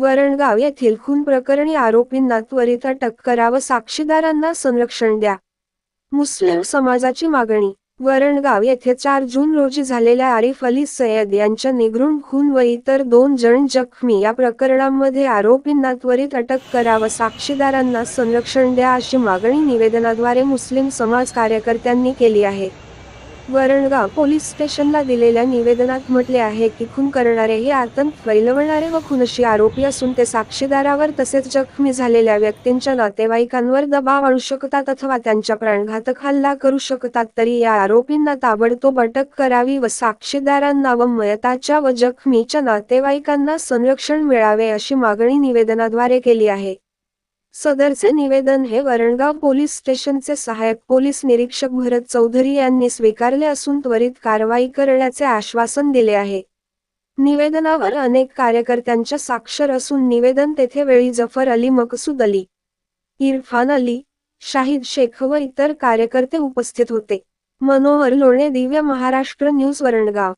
वरणगाव येथील खून प्रकरणी आरोपींना त्वरित अटक करा व साक्षीदारांना संरक्षण द्या. मुस्लिम समाजाची मागणी वरणगाव येथे चार जून रोजी झालेल्या आरिफ अली सय्यद यांच्या निगरूण खून व इतर दोन जण जखमी या प्रकरणांमध्ये आरोपींना त्वरित अटक करा व साक्षीदारांना संरक्षण द्या अशी मागणी निवेदनाद्वारे मुस्लिम समाज कार्यकर्त्यांनी केली आहे. वरणगाव पोलीस स्टेशनला दिलेल्या निवेदनात म्हटले आहे की खून करणारे हे आतंक फैलवणारे व खुनशी आरोपी असून ते साक्षीदारावर तसेच जखमी झालेल्या व्यक्तींच्या नातेवाईकांवर दबाव आणू शकतात अथवा त्यांच्या प्राणघातक हल्ला करू शकतात. तरी या आरोपींना ताबडतोब अटक करावी व साक्षीदारांना व मयताच्या व जखमीच्या नातेवाईकांना संरक्षण मिळावे अशी मागणी निवेदनाद्वारे केली आहे. सदरचे निवेदन हे वरणगाव पोलीस स्टेशनचे सहायक पोलीस निरीक्षक भरत चौधरी यांनी स्वीकारले असून त्वरित कारवाई करण्याचे आश्वासन दिले आहे. निवेदनावर अनेक कार्यकर्त्यांच्या साक्षर असून निवेदन तेथे वेळी जफर अली मकसूद अली इरफान अली शाहिद शेख व इतर कार्यकर्ते उपस्थित होते. मनोहर लोणे दिव्य महाराष्ट्र न्यूज वरणगाव.